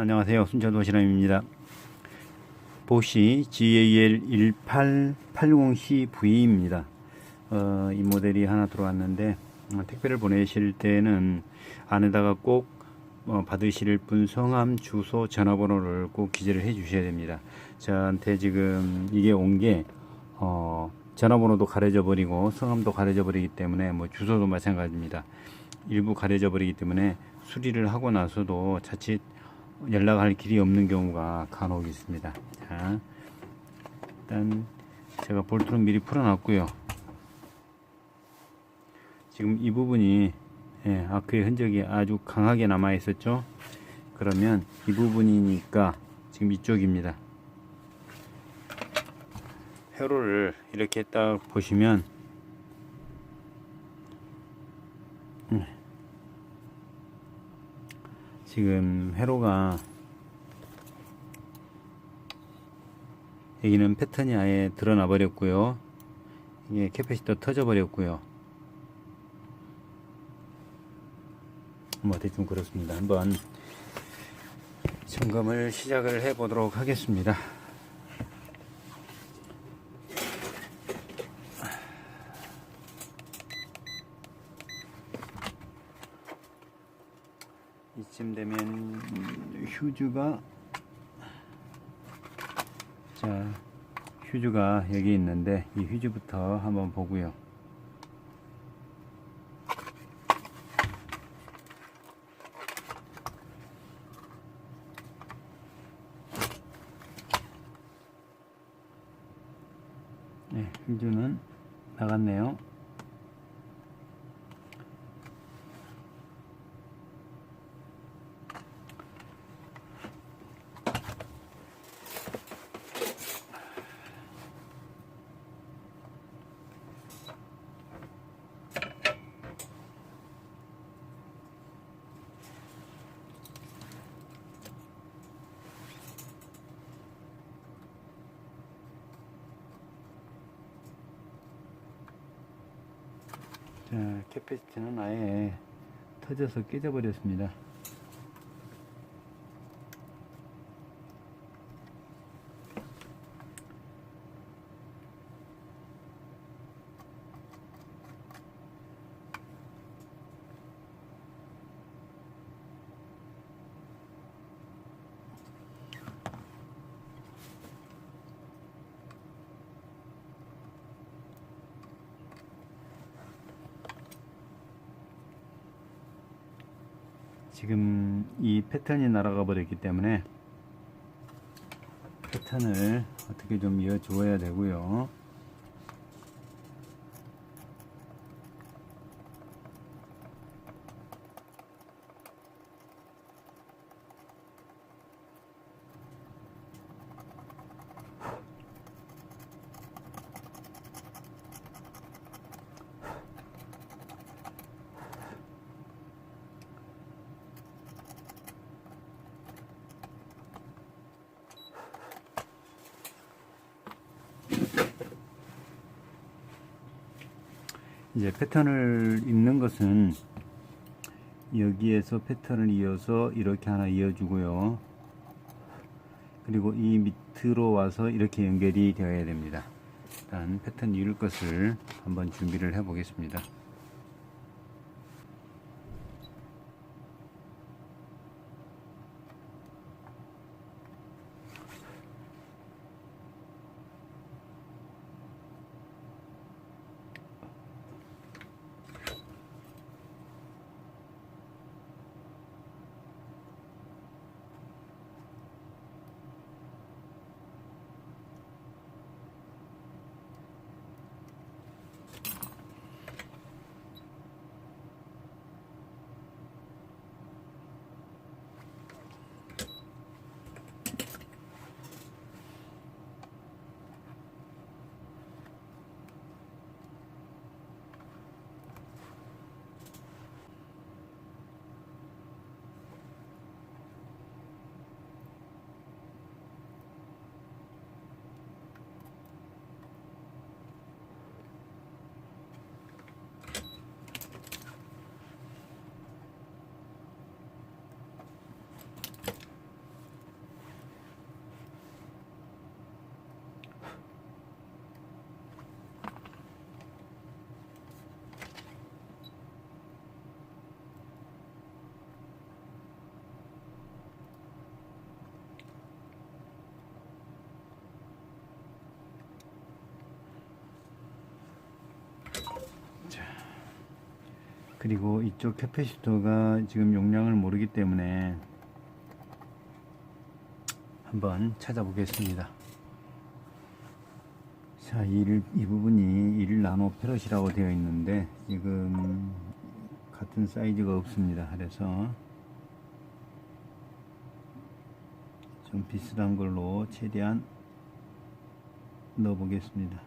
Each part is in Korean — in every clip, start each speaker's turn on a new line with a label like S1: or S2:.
S1: 안녕하세요. 순천도시락입니다. 보시 GAL1880CV입니다. 어, 이 모델이 하나 들어왔는데 어, 택배를 보내실 때는 안에다가 꼭 어, 받으실 분 성함, 주소, 전화번호를 꼭 기재를 해 주셔야 됩니다. 저한테 지금 이게 온게 어, 전화번호도 가려져 버리고 성함도 가려져 버리기 때문에 뭐 주소도 마찬가지입니다. 일부 가려져 버리기 때문에 수리를 하고 나서도 자칫 연락할 길이 없는 경우가 간혹 있습니다. 자, 일단 제가 볼트는 미리 풀어놨고요. 지금 이 부분이 예, 아크의 흔적이 아주 강하게 남아 있었죠. 그러면 이 부분이니까 지금 이쪽입니다. 회로를 이렇게 딱 보시면 음, 지금 회로가 여기는 패턴이 아예 드러나 버렸고요. 이게 캐패시터 터져 버렸고요. 뭐 대충 그렇습니다. 한번 점검을 시작을 해 보도록 하겠습니다. 이쯤 되면 휴즈가 자 휴즈가 여기 있는데 이 휴즈부터 한번 보고요. 네, 휴즈는 나갔네요. 자, 캐패시티는 아예 터져서 깨져버렸습니다. 지금 이 패턴이 날아가 버렸기 때문에 패턴을 어떻게 좀 이어 주어야 되고요. 이제 패턴을 입는 것은 여기에서 패턴을 이어서 이렇게 하나 이어주고요. 그리고 이 밑으로 와서 이렇게 연결이 되어야 됩니다. 일단 패턴 이을 것을 한번 준비를 해 보겠습니다. 그리고 이쪽 캐패시터가 지금 용량을 모르기 때문에 한번 찾아보겠습니다. 자, 이, 이 부분이 1 나노 페럿이라고 되어 있는데 지금 같은 사이즈가 없습니다. 그래서 좀 비슷한 걸로 최대한 넣어 보겠습니다.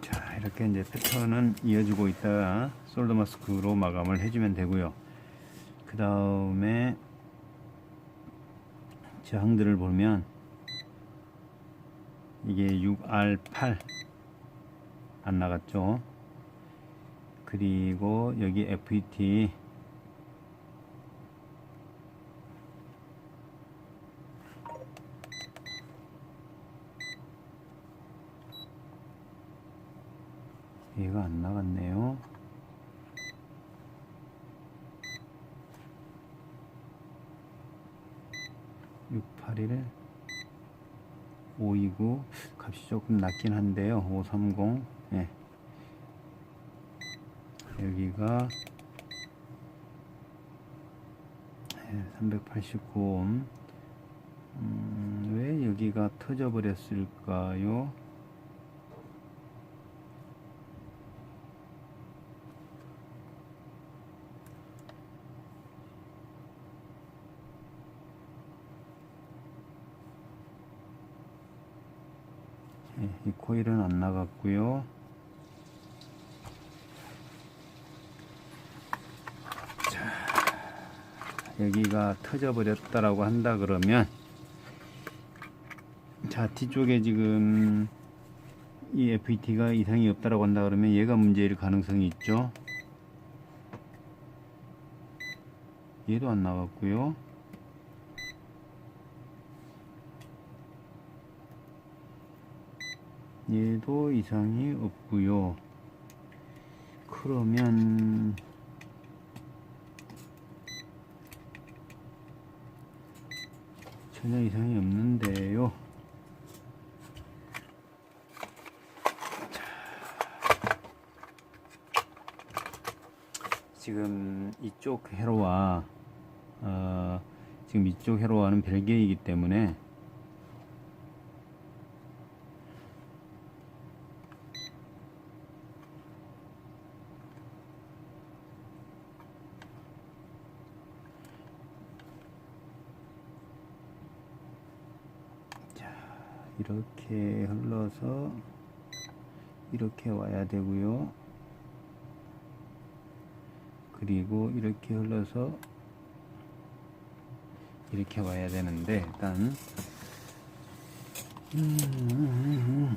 S1: 자 이렇게 이제 패턴은 이어지고 있다가 솔더 마스크로 마감을 해주면 되고요. 그 다음에 저항들을 보면 이게 6R8 안 나갔죠. 그리고 여기 FET 얘가 안 나갔네요. (681) (529) 값이 조금 낮긴 한데요 (530) 예. 여기가 예, 389옴 음, 왜 여기가 터져 버렸을까요? 예, 이 코일은 안 나갔고요. 자, 여기가 터져 버렸다라고 한다 그러면 자 뒤쪽에 지금 이 FET가 이상이 없다라고 한다 그러면 얘가 문제일 가능성이 있죠. 얘도 안 나갔고요. 얘도 이상이 없고요. 그러면 전혀 이상이 없는데요. 지금 이쪽 회로와 어, 지금 이쪽 회로와는 별개이기 때문에 이렇게 흘러서 이렇게 와야 되고요. 그리고 이렇게 흘러서 이렇게 와야 되는데 일단 음,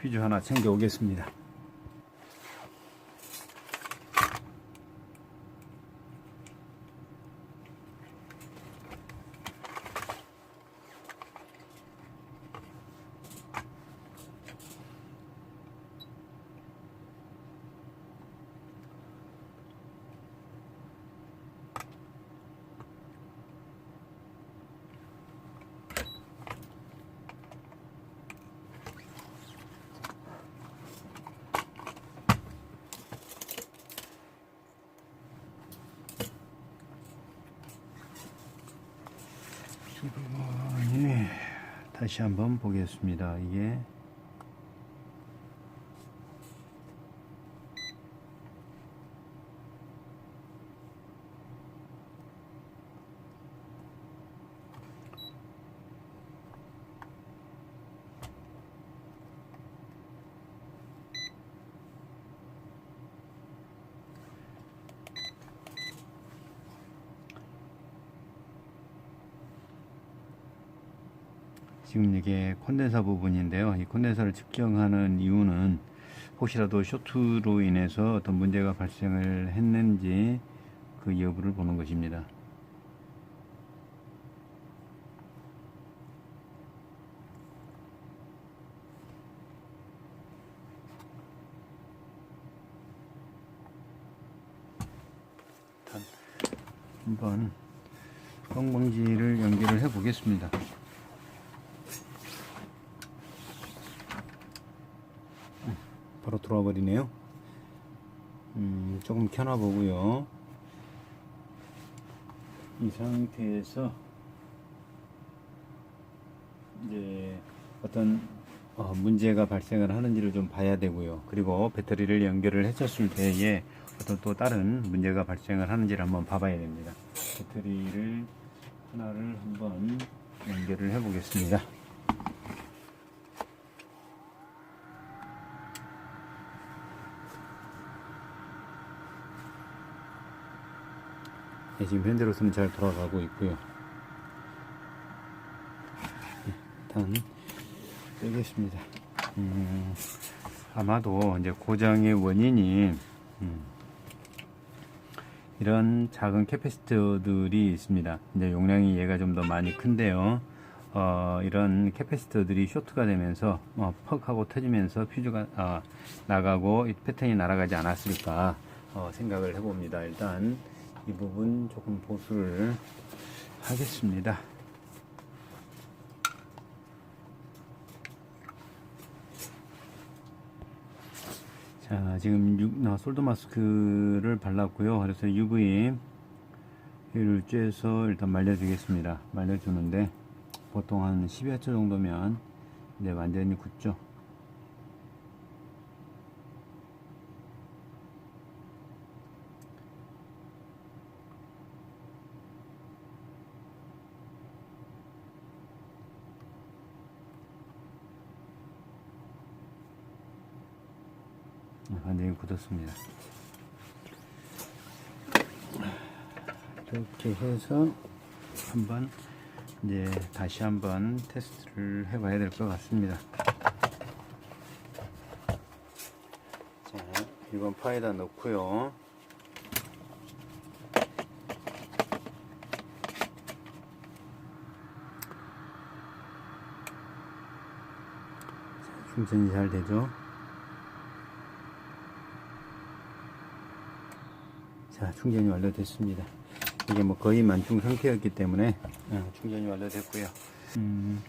S1: 퀴즈 하나 챙겨 오겠습니다. 다시 한번 보겠습니다. 이게 지금 이게 콘덴서 부분인데요. 이 콘덴서를 측정하는 이유는 혹시라도 쇼트로 인해서 어떤 문제가 발생을 했는지 그 여부를 보는 것입니다. 한번 뻥뻥지를 연결을 해 보겠습니다. 바로 들어와 버리네요. 음, 조금 켜놔 보고요. 이 상태에서 이제 어떤 어, 문제가 발생을 하는지를 좀 봐야 되고요. 그리고 배터리를 연결을 했었을 때에 어떤 또 다른 문제가 발생을 하는지를 한번 봐봐야 됩니다. 배터리를 하나를 한번 연결을 해 보겠습니다. 지금 현재로서는 잘 돌아가고 있고요. 네, 일단 끄겠습니다. 음, 아마도 이제 고장의 원인이 음, 이런 작은 캐패시터들이 있습니다. 이제 용량이 얘가 좀 더 많이 큰데요. 어, 이런 캐패시터들이 쇼트가 되면서 어, 퍽 하고 터지면서 퓨즈가 어, 나가고 이 패턴이 날아가지 않았을까 어, 생각을 해봅니다. 일단 이 부분 조금 보수를 하겠습니다. 자, 지금 유, 아, 솔드 마스크를 발랐고요. 그래서 UV를 쬐서 일단 말려주겠습니다. 말려주는데 보통 한 12회초 정도면 이제 완전히 굳죠. 완전히 굳었습니다. 이렇게 해서 한번 이제 다시 한번 테스트를 해봐야 될 것 같습니다. 자, 이번 파에다 넣고요. 자, 충전이 잘 되죠? 자, 충전이 완료됐습니다. 이게 뭐 거의 만충 상태였기 때문에 어, 충전이 완료됐고요. 음,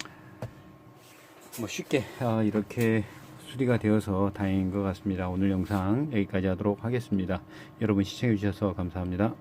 S1: 뭐 쉽게 아, 이렇게 수리가 되어서 다행인 것 같습니다. 오늘 영상 여기까지 하도록 하겠습니다. 여러분 시청해 주셔서 감사합니다.